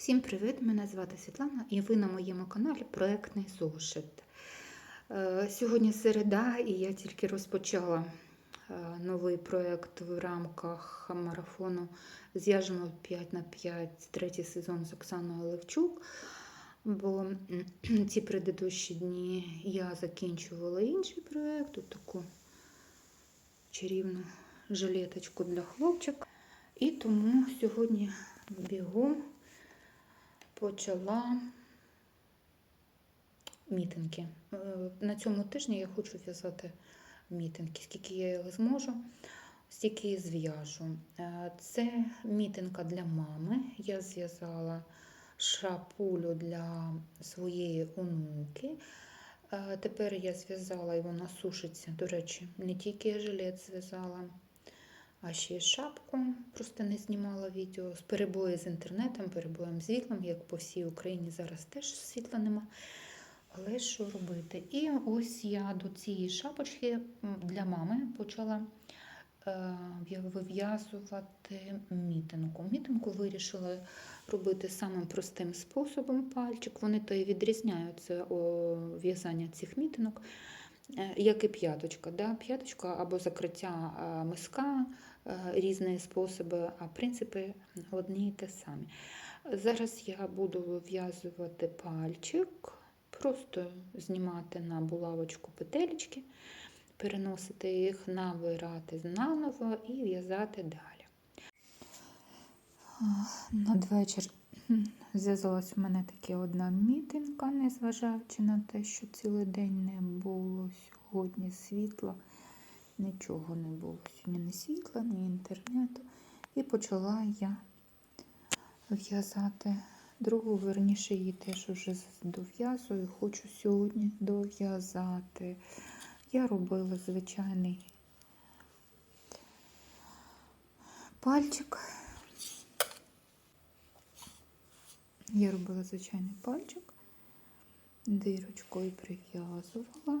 Всім привіт! Мене звати Світлана і ви на моєму каналі Проектний зошит. Е, Сьогодні середа, і я тільки розпочала е, новий проект в рамках марафону З'яжемо 5 на 5 третій сезон з Оксаною Левчук. Бо ці предыдущі дні я закінчувала інший проект, от таку чарівну жилеточку для хлопчика. І тому сьогодні бігом почала мітинги. Е, На цьому тижні я хочу в'язати мітинги. Скільки я їх зможу, стільки і зв'яжу. Е, Це мітинка для мами. Я зв'язала шапулю для своєї онуки. Е, Тепер я зв'язала і вона сушиться. До речі, не тільки я жилет зв'язала, а ще шапку. Просто не знімала відео. З перебої з інтернетом, перебоєм з світлом, як по всій Україні зараз теж світла нема. Але що робити? І ось я до цієї шапочки для мами почала е, вив'язувати мітинку. Мітинку вирішила робити самим простим способом пальчик. Вони то і відрізняються в'язання цих мітинок, е, як і п'яточка. Да? П'яточка або закриття е, миска, різні способи, а принципи одні і те самі. Зараз я буду вив'язувати пальчик, просто знімати на булавочку петелечки, переносити їх, набирати наново і в'язати далі. Надвечір зв'язалась у мене таки одна мітинка, незважаючи на те, що цілий день не було сьогодні світла, нічого не було. Сьогодні ні світла, ні інтернету. І почала я в'язати другу, верніше її теж уже дов'язую. Хочу сьогодні дов'язати. Я робила звичайний пальчик. Я робила звичайний пальчик, дирочкою прив'язувала,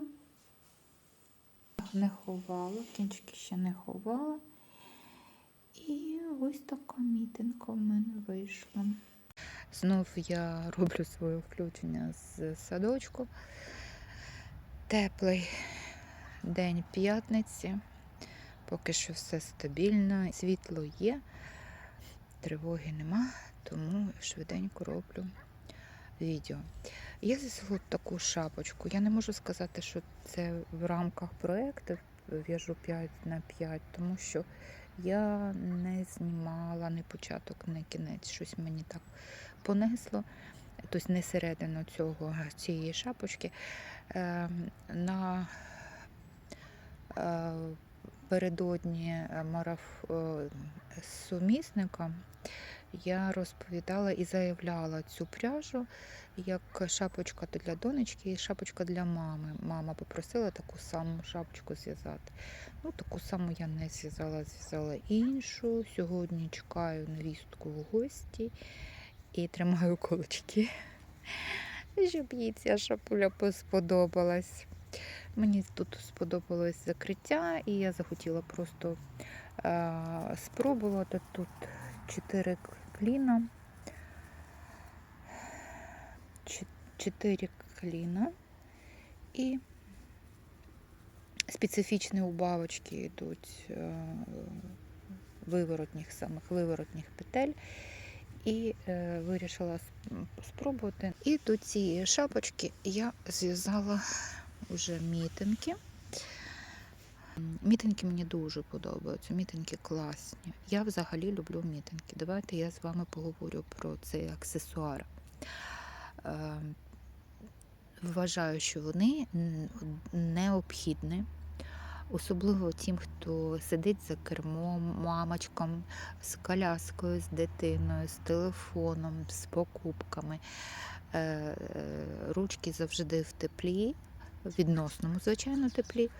не ховала, кінчики ще не ховала. І ось така мітинка в мене вийшла. Знов я роблю своє включення з садочку. Теплий день п'ятниці. Поки що все стабільно, світло є, тривоги нема, тому швиденько роблю відео. Я зв'язала таку шапочку. Я не можу сказати, що це в рамках проєкту в'яжу 5 на 5, тому що я не знімала ні початок, ні кінець. Щось мені так понесло. Тобто не середину цього, цієї шапочки. Е, на е, передодні мараф е, сумісника я розповідала і заявляла цю пряжу як шапочка для донечки і шапочка для мами. Мама попросила таку саму шапочку зв'язати. Ну, таку саму я не зв'язала, зв'язала іншу. Сьогодні чекаю невістку в гості і тримаю кулачки, щоб їй ця шапуля сподобалась. Мені тут сподобалось закриття, і я захотіла просто е, спробувати тут чотири Чо- Чотири кліна і специфічні убавочки йдуть е, виворотніх, самих виворотніх петель. І е, вирішила спробувати. І до цієї шапочки я зв'язала вже мітинки. Мітинки мені дуже подобаються, мітинки класні. Я взагалі люблю мітинки. Давайте я з вами поговорю про цей аксесуар. Е, Вважаю, що вони необхідні, особливо тим, хто сидить за кермом, мамочкам, з коляскою, з дитиною, з телефоном, з покупками. Е, е, Ручки завжди в теплі, відносному, звичайно, теплі,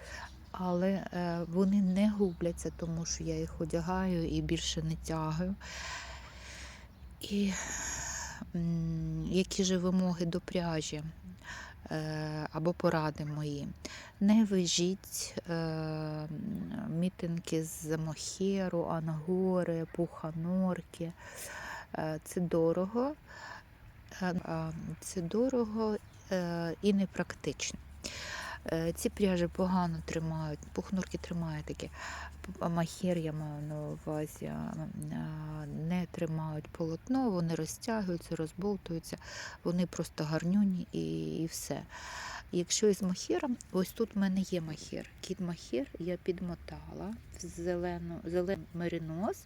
але е, вони не губляться, тому що я їх одягаю і більше не тягаю. І які ж вимоги до пряжі е, або поради мої. Не вижіть е, мітинки з мохеру, ангори, пуханорки. Це дорого, це дорого і непрактично. Е, Ці пряжі погано тримають, пухнурки тримають такі, махер я маю на увазі, не тримають полотно, вони розтягуються, розболтуються, вони просто гарнюні і, і все. Якщо із махіром, ось тут в мене є махір. Кіт махір я підмотала в зелену, зелений меринос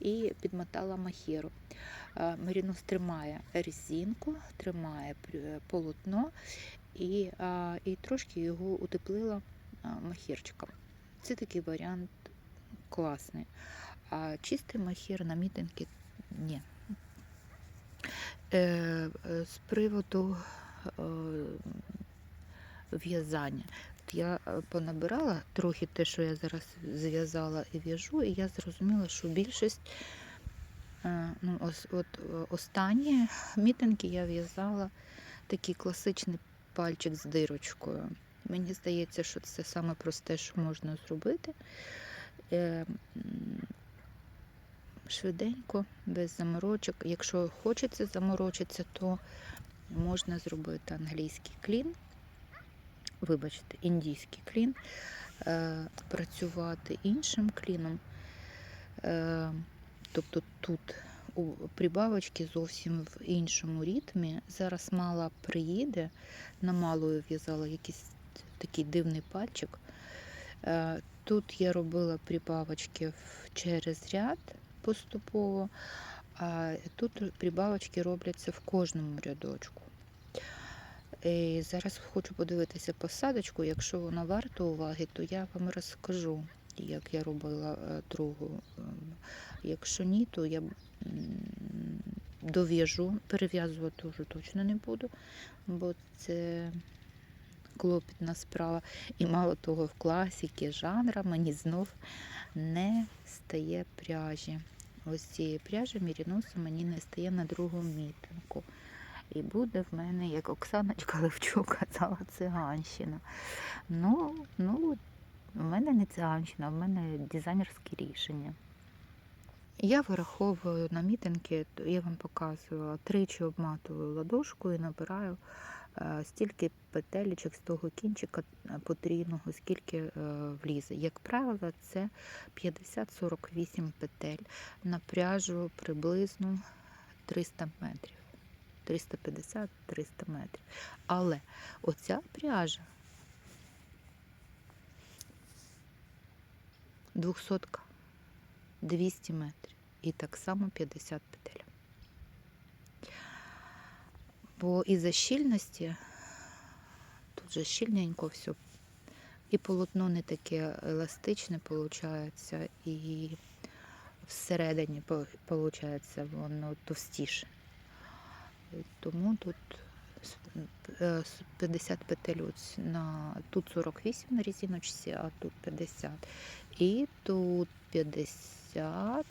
і підмотала махіру. Е, Меринос тримає резинку, тримає полотно і, і трошки його утеплила махірчиком. Це такий варіант класний. А чистий махір на мітинги ні. Е, е, з приводу е, в'язання. Я е, понабирала трохи те, що я зараз зв'язала і в'яжу, і я зрозуміла, що більшість е, ну, ось, от, останні мітинги я в'язала такий класичний пальчик з дирочкою. Мені здається, що це саме просте, що можна зробити. Е, Швиденько, без заморочок. Якщо хочеться заморочитися, то можна зробити англійський клін, вибачте, індійський клін, е, працювати іншим кліном. Е, тобто тут у прибавочки зовсім в іншому ритмі. Зараз мала приїде, на малою в'язала якийсь такий дивний пальчик. Е, Тут я робила прибавочки через ряд поступово, а тут прибавочки робляться в кожному рядочку. І зараз хочу подивитися посадочку. Якщо вона варта уваги, то я вам розкажу, як я робила е, другу. Ем, Якщо ні, то я дов'яжу, перев'язувати вже точно не буду, бо це клопітна справа. І мало того, в класіки жанра мені знов не стає пряжі. Ось цієї пряжі Міріносу мені не стає на другу мітинку. І буде в мене, як Оксаночка Левчук казала, циганщина. Ну, ну, в мене не циганщина, в мене дизайнерське рішення. Я вираховую на мітинги, то я вам показувала, тричі обматую ладошку і набираю е, стільки петелечок з того кінчика е, потрійного, скільки е, влізе. Як правило, це 50-48 петель на пряжу приблизно 300 метрів. 350-300 метрів. Але оця пряжа 200 200 метрів. І так само 50 петель. Бо із-за щільності тут же щільненько все. І полотно не таке еластичне виходить, і всередині виходить воно товстіше. Тому тут 50 петель ось на тут 48 на резиночці, а тут 50. І тут 50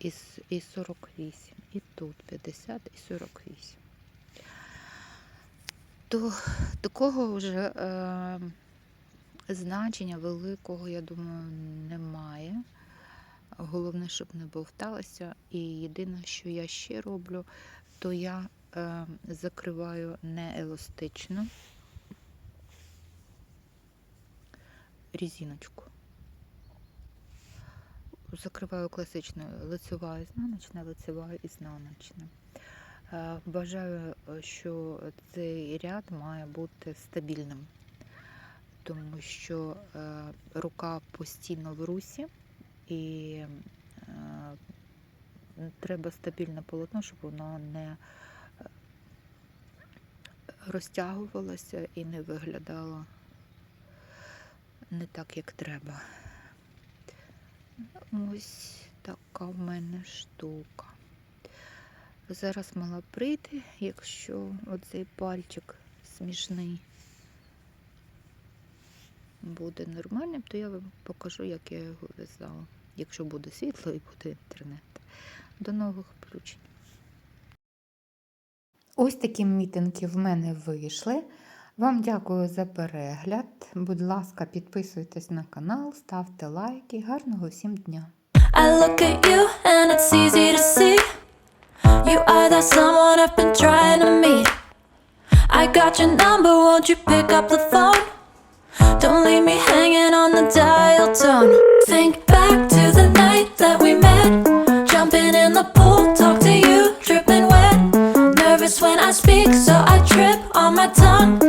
і, і 48. І тут 50 і 48. То такого вже е, значення великого, я думаю, немає. Головне, щоб не бовталося. І єдине, що я ще роблю, то я закриваю не еластично резиночку. Закриваю класичною лицева ізнаночна, лицева ізнаночна. Е, Бажаю, е, що цей ряд має бути стабільним, тому що е, рука постійно в русі і е, треба стабільне полотно, щоб воно не розтягувалося і не виглядало не так, як треба. Ось така в мене штука. Зараз мала прийти, якщо оцей пальчик смішний буде нормальним, то я вам покажу, як я його в'язала. Якщо буде світло і буде інтернет. До нових включень. Ось такі мітинги в мене вийшли. Вам дякую за перегляд. Будь ласка, підписуйтесь на канал, ставте лайки. Гарного всім дня! I look at you and it's easy to see. You are that someone I've been trying to meet. I got your number, won't you pick up the phone? Don't leave me hanging on the dial tone. Think on my tongue.